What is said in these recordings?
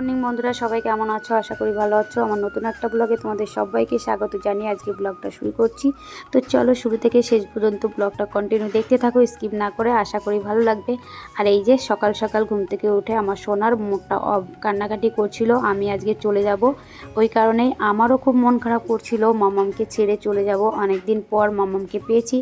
Morning বন্ধুরা, সবাই কেমন আছো? আশা করি ভালো আছো। আমার নতুন একটা ব্লগে তোমাদের সবাইকে স্বাগত জানিয়ে আজকে ব্লগটা শুরু করছি। তো চলো শুরু থেকে শেষ পর্যন্ত ব্লগটা কন্টিনিউ দেখতে থাকো স্কিপ না করে আশা করি ভালো লাগবে। আর এই যে সকাল সকাল ঘুম থেকে উঠে আমার সোনার মুখটা কান্নাকাটি করছিল, আমি আজকে চলে যাব। ওই কারণেই আমারও খুব মন খারাপ করছিল, মামামকে ছেড়ে চলে যাব। অনেক দিন পর মামামকে পেয়েছি।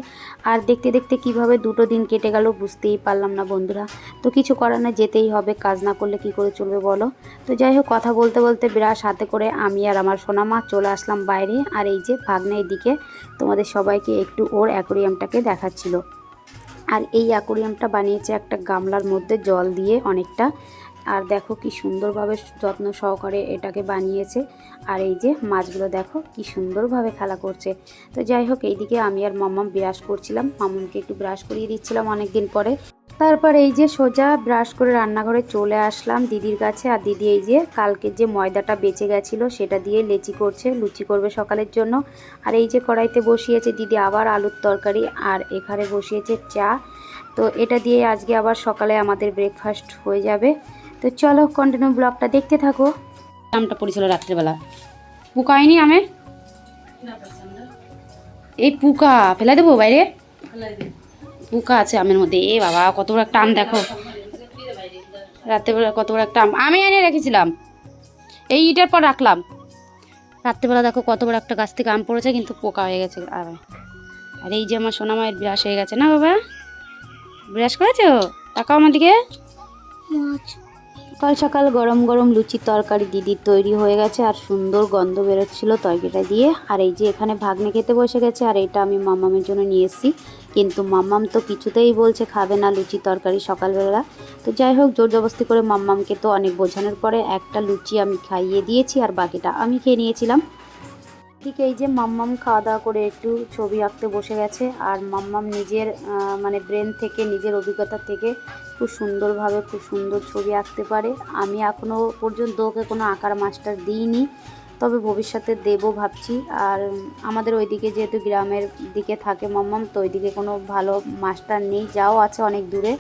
আর দেখতে দেখতে কীভাবে দুটো দিন কেটে গেল বুঝতেই পারলাম না বন্ধুরা। তো কিছু করার না যেতেই হবে, কাজ না করলে কি করে চলবে বলো? তো যাই হোক, কথা বলতে বলতে বিরাট হাতে করে আমি আর আমার সোনামা চলে আসলাম বাইরে। আর এই যে ভাগ্নের দিকে তোমাদের সবাইকে একটু ওর অ্যাকোরিয়ামটাকে দেখাচ্ছিল। আর এই অ্যাকোরিয়ামটা বানিয়েছে একটা গামলার মধ্যে জল দিয়ে অনেকটা। আর দেখো কি সুন্দরভাবে যত্ন সহকারে এটাকে বানিয়েছে। আর এই যে মাছগুলো দেখো, কি সুন্দরভাবে খেলা করছে। তো যাই হোক, এইদিকে আমি আর মাম্মাম ব্রাশ করছিলাম। মাম্মামকে একটু ব্রাশ করিয়ে দিচ্ছিলাম অনেক দিন পরে। তারপর এই যে সোজা ব্রাশ করে রান্নাঘরে চলে আসলাম দিদির কাছে। আর দিদি এই যে কালকে যে ময়দাটা বেঁচে গেছিল সেটা দিয়ে লেচি করছে লুচি করবে সকালের জন্য। আর এই যে কড়াইতে বসিয়েছে দিদি আবার আলুর তরকারি আর এখানে বসিয়েছে চা। তো এটা দিয়ে আজকে আবার সকালে আমাদের ব্রেকফাস্ট হয়ে যাবে। তো চলো কন্টিনিউ ব্লগটা দেখতে থাকো। আমটা পড়েছিল রাত্রেবেলা। পুকায়নি আমে এই পুকা ফেলে দেবো বাইরে? পোকা আছে আমের মধ্যে। এ বাবা, কত বড় একটা আম দেখো। রাত্রেবেলা কত বড় একটা আম। আমি এনে রেখেছিলাম। এই ইটার পর রাখলাম। রাত্রেবেলা দেখো কত বড় একটা গাছ থেকে আম পড়েছে, কিন্তু পোকা হয়ে গেছে। আর। আর এই যে আমার সোনা মায়ের ব্রাশ হয়ে গেছে না বাবা? ব্রাশ করেছ? তাকাও আমার দিকে। সকাল সকাল গরম গরম লুচির তরকারি দিদির তৈরি হয়ে গেছে আর সুন্দর গন্ধ বেরোচ্ছিলো তরকারিটা দিয়ে। আর এই যে এখানে ভাগ্নে খেতে বসে গেছে আর এটা আমি মাম্মামের জন্য নিয়ে এসেছি। কিন্তু মাম্মাম তো কিছুতেই বলছে খাবে না লুচি তরকারি সকালবেলা। তো যাই হোক, জোর জবস্তি করে মাম্মামকে তো অনেক বোঝানোর পরে একটা লুচি আমি খাইয়ে দিয়েছি আর বাকিটা আমি খেয়ে নিয়েছিলাম। ঠিক এই যে মাম্মাম খাওয়া দাওয়া করে একটু ছবি আঁকতে বসে গেছে, আর মাম্মাম নিজের মানে ব্রেন থেকে, নিজের অভিজ্ঞতা থেকে খুব সুন্দরভাবে খুব সুন্দর ছবি আঁকতে পারে। আমি এখনও পর্যন্ত ওকে কোনো আঁকার মাস্টার দিইনি, তবে ভবিষ্যতে দেবো ভাবছি। আর আমাদের ওইদিকে যেহেতু গ্রামের দিকে থাকে মাম্মাম, তো ওইদিকে কোনো ভালো মাস্টার নেই, যাও আছে অনেক দূরে।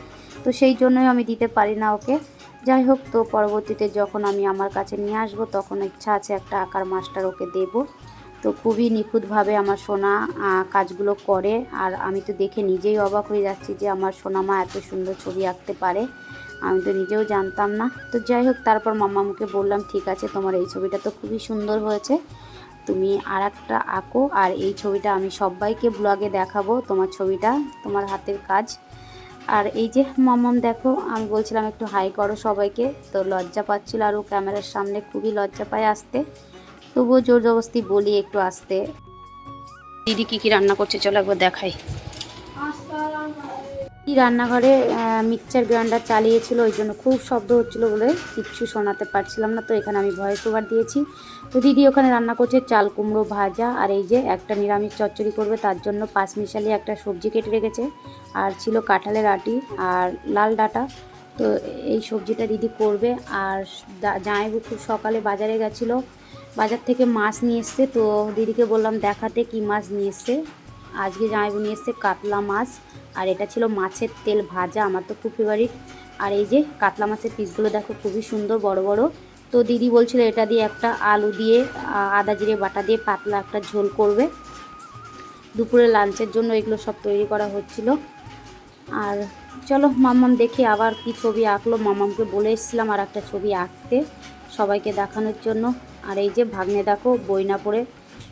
তো সেই জন্যই আমি দিতে পারি না ওকে। যাই হোক, তো পরবর্তীতে যখন আমি আমার কাছে নিয়ে আসব, তখন ইচ্ছা আছে একটা আঁকার মাস্টার ওকে দেবো। তো খুবই নিখুঁতভাবে আমার সোনা কাজগুলো করে। আর আমি তো দেখে নিজেই অবাক হয়ে যাচ্ছি যে আমার সোনা মা এত সুন্দর ছবি আঁকতে পারে। আমি তো নিজেও জানতাম না। তো যাই হোক, তারপর মামামুকে বললাম, ঠিক আছে, তোমার এই ছবিটা তো খুবই সুন্দর হয়েছে। তুমি আর একটা আঁকো। আর এই ছবিটা আমি সবাইকে ব্লগে দেখাবো, তোমার ছবিটা, তোমার হাতের কাজ। আর এই যে মামাম দেখো, আমি বলছিলাম একটু হাই করো সবাইকে। তো লজ্জা পাচ্ছিল আর ও ক্যামেরার সামনে খুবই লজ্জা পায় আসতে। তবুও জোর জবস্তি বলি একটু আসতে। দিদি কি কি রান্না করছে চলো একবার দেখাই। রান্নাঘরে মিক্সচার গ্রাইন্ডার চালিয়েছিল ওই জন্য খুব শব্দ হচ্ছিল বলে কিচ্ছু শোনাতে পারছিলাম না তো এখানে আমি ভয়েস ওভার দিয়েছি। তো দিদি ওখানে রান্না করছে চাল কুমড়ো ভাজা আর এই যে একটা নিরামিষ চচ্চড়ি করবে তার জন্য পাঁচ মিশালি একটা সবজি কেটে রেখেছে। আর ছিল কাঁঠালের আটি আর লাল ডাঁটা তো এই সবজিটা দিদি করবে। আর জামাইবু খুব সকালে বাজারে গেছিল বাজার থেকে মাছ নিয়ে এসছে, তো দিদিকে বললাম দেখাতে কি মাছ নিয়ে এসছে। আজকে জামাইবু নিয়ে এসছে কাতলা মাছ, আর এটা ছিল মাছের তেল ভাজা, আমার তো খুব ফেভারিট আর এই যে কাতলা মাছের পিসগুলো দেখো, খুবই সুন্দর, বড় বড়। তো দিদি বলছিল এটা দিয়ে একটা আলু দিয়ে আদা জিরে বাটা দিয়ে পাতলা একটা ঝোল করবে। দুপুরে লাঞ্চের জন্য এগুলো সব তৈরি করা হচ্ছিল। আর চলো মাম্মাম দেখে আবার কি ছবি আঁকলো। মাম্মামকে বলে এসেছিলাম আর একটা ছবি আঁকতে। সবাইকে দেখানোর জন্য। আর এই যে ভাগ্নে দেখো, বই না পড়ে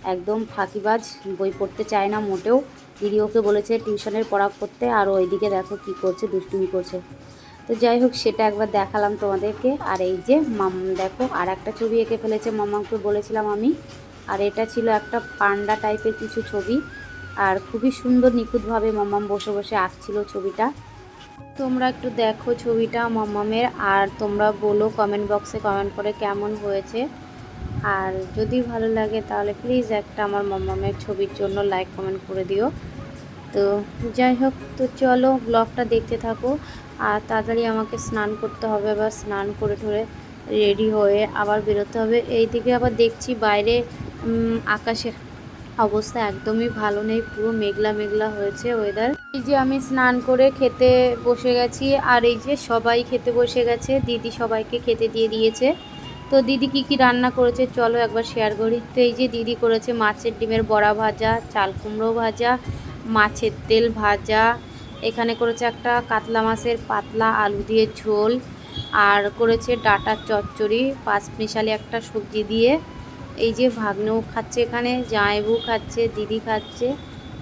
একদম ফাঁকিবাজ, বই পড়তে চায় না মোটেও। দিদি ওকে বলেছে টিউশনের পড়া করতে, আর ওইদিকে দেখো কি করছে, দুষ্টুমি করছে। তো যাই হোক, সেটা একবার দেখালাম তোমাদেরকে। আর এই যে মাম, দেখো, আর একটা ছবি এঁকে ফেলেছে মামাকে বলেছিলাম আমি। আর এটা ছিল একটা পান্ডা টাইপের কিছু ছবি। আর খুবই সুন্দর নিখুঁতভাবে মামাম বসে বসে আঁকছিল ছবিটা। তোমরা একটু দেখো ছবিটা মাম্মামের আর তোমরা বলো কমেন্ট বক্সে কমেন্ট করে কেমন হয়েছে। আর যদি ভালো লাগে তাহলে প্লিজ একটা আমার মাম্মামের ছবির জন্য লাইক কমেন্ট করে দিও। তো যাই হোক, তো চলো ব্লগটা দেখতে থাকো, আর তাড়াতাড়ি আমাকে স্নান করতে হবে বা স্নান করে ঠরে রেডি হয়ে আবার বেরোতে হবে। এইদিকে আবার দেখছি বাইরে আকাশের অবস্থা একদমই ভালো নেই, পুরো মেঘলা মেঘলা হয়েছে ওয়েদার এই যে আমি স্নান করে খেতে বসে গেছি, আর এই যে সবাই খেতে বসে গেছে, দিদি সবাইকে খেতে দিয়ে দিয়েছে। তো দিদি কি কি রান্না করেছে চলো একবার শেয়ার করি। তো এই যে দিদি করেছে মাছের ডিমের বড়া ভাজা, চাল কুমড়ো ভাজা, মাছের তেল ভাজা, এখানে করেছে একটা কাতলা মাছের পাতলা আলু দিয়ে ঝোল, আর করেছে ডাটার চচ্চড়ি, পাঁচ মিশালি একটা সবজি দিয়ে। এই যে ভাগ্নেও খাচ্ছে এখানে, জামাইবু খাচ্ছে, দিদি খাচ্ছে,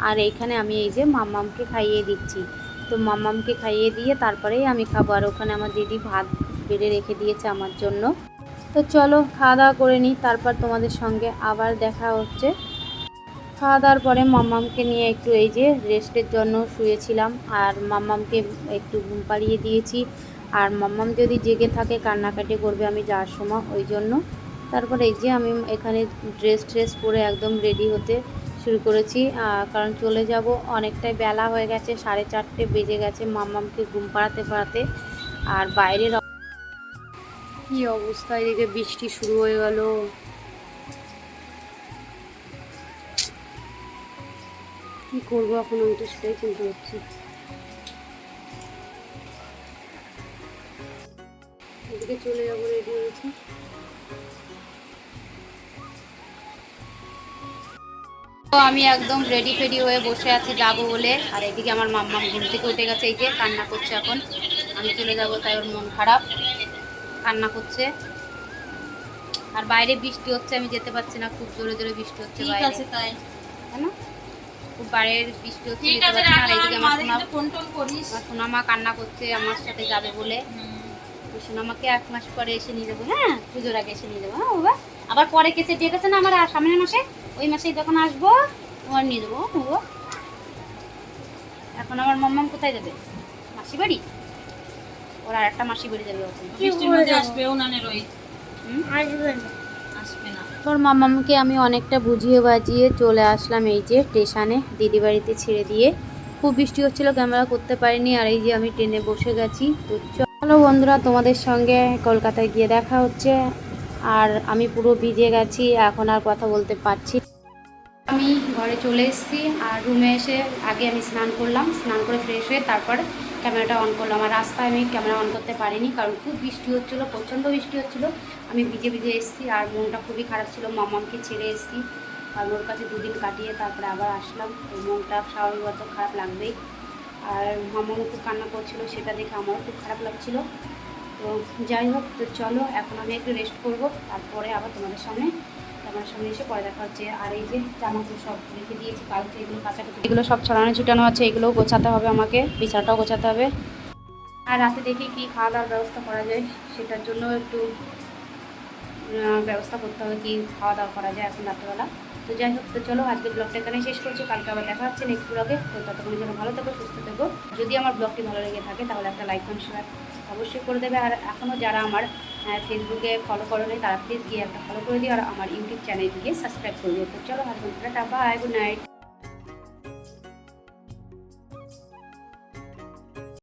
আর এইখানে আমি এই যে মাম্মামকে খাইয়ে দিচ্ছি। তো মাম্মামকে খাইয়ে দিয়ে তারপরেই আমি খাব, আর ওখানে আমার দিদি ভাত বেড়ে রেখে দিয়েছে আমার জন্য। তো চলো খাওয়া দাওয়া করে নিই, তারপর তোমাদের সঙ্গে আবার দেখা হচ্ছে। খাওয়া দাওয়ার পরে মাম্মামকে নিয়ে একটু এই যে রেস্টের জন্য শুয়েছিলাম, আর মাম্মামকে একটু ঘুম পাড়িয়ে দিয়েছি। আর মাম্মাম যদি জেগে থাকে, কান্নাকাটি করবে আমি যাওয়ার সময়, ওই জন্য। তারপর এই যে আমি এখানে ড্রেস ট্রেস পরে একদম রেডি হতে শুরু করেছি। কারণ চলে যাব অনেকটাই বেলা হয়ে গেছে, সাড়ে চারটে বেজে গেছে মামামকে ঘুম পাড়াতে পাড়াতে। আর বাইরের কি অবস্থা এদিকে বৃষ্টি শুরু হয়ে গেল। কি করব এখন আমি তো সেটাই চিন্তা করছি এদিকে চলে যাব রেডি হয়েছি। তো আমি একদম রেডি ফেডি হয়ে বসে আছি যাব বলে। আর এদিকে আমার মাম্মা ঘুম থেকে উঠে গেছে এই যে কান্না করছে এখন। আমি চলে যাব তাই ওর মন খারাপ। কান্না করছে। আর বাইরে বৃষ্টি হচ্ছে আমি যেতে পারছি না খুব জোরে জোরে বৃষ্টি হচ্ছে বাইরে। আছে তাই। না? খুব বাইরের বৃষ্টি হচ্ছে যেতে পারছি না। আর এইদিকে আমার সোনা সোনামা কান্না করছে আমার সাথে যাবে বলে। সোনামাকে এক মাস পরে এসে নিয়ে যাব হ্যাঁ? পুজোর আগে এসে নিয়ে যাব হ্যাঁ বাবা? আবার পরে কেসে ডেকেছে না আমার আর সামনের মাসে? ওই মাসেই যখন আসব তোমার নিয়ে যাব বাবা এখন আমার মাম্মাম কোথায় যাবে? মাসি বাড়ি? ওর আর একটা মাসি বাড়ি যাবে ওখানে। বৃষ্টির মধ্যে আসবে উনানের ওই। আসবে না। তোর মামামকে আমি অনেকটা বুঝিয়ে বাজিয়ে চলে আসলাম এই যে স্টেশনে দিদি বাড়িতে ছেড়ে দিয়ে। খুব বৃষ্টি হচ্ছিল ক্যামেরা করতে পারিনি আর এই যে আমি ট্রেনে বসে গেছি। তো চলো বন্ধুরা তোমাদের সঙ্গে কলকাতায় গিয়ে দেখা হচ্ছে। আর আমি পুরো ভিজে গেছি, এখন আর কথা বলতে পারছি আমি ঘরে চলে এসেছি আর রুমে এসে আগে আমি স্নান করলাম, স্নান করে ফ্রেশ হয়ে তারপর ক্যামেরাটা অন করলাম। আর রাস্তায় আমি ক্যামেরা অন করতে পারিনি কারণ খুব বৃষ্টি হচ্ছিল, প্রচণ্ড বৃষ্টি হচ্ছিল। আমি ভিজে ভিজে এসেছি আর মনটা খুবই খারাপ ছিল। মামামকে ছেড়ে এসেছি আর ওর কাছে দুদিন কাটিয়ে তারপরে আবার আসলাম। তো মনটা স্বাভাবিকত খারাপ লাগবেই। আর মামামও খুব কান্না করছিল, সেটা দেখে আমারও খুব খারাপ লাগছিল। তো যাই হোক, তো চলো, এখন আমি একটু রেস্ট করব। তারপরে আবার তোমাদের সামনে তোমার সামনে এসে পরে দেখা হচ্ছে। আর এই যে জামাগুলো সব রেখে দিয়েছি, কালকে এগুলো কাছাকাছি এগুলো সব ছড়ানো ছুটানো আছে, এগুলোও গোছাতে হবে আমাকে, বিছানাটাও গোছাতে হবে। আর রাতে দেখি কি খাওয়া দাওয়ার ব্যবস্থা করা যায়, সেটার জন্য একটু ব্যবস্থা করতে হবে কি খাওয়া দাওয়া করা যায় এখন রাত্রেবেলা। তো যাই হোক, তো চলো আজকে ব্লগটা এখানে শেষ করছি। কালকে আবার দেখা হচ্ছে নেক্সট ব্লগে তো ততক্ষণের জন্য ভালো থেকো, সুস্থ থেকো। যদি আমার ব্লগটি ভালো লেগে থাকে, তাহলে একটা লাইক কমেন্ট শেয়ার অবশ্যই করে দেবে। আর এখনও যারা আমার ফেসবুকে ফলো করো তারা প্লিজ গিয়ে একটা ফলো করে দিও আর আমার ইউটিউব চ্যানেলটিকে সাবস্ক্রাইব করে দিও। তো চলো husband tata bye good night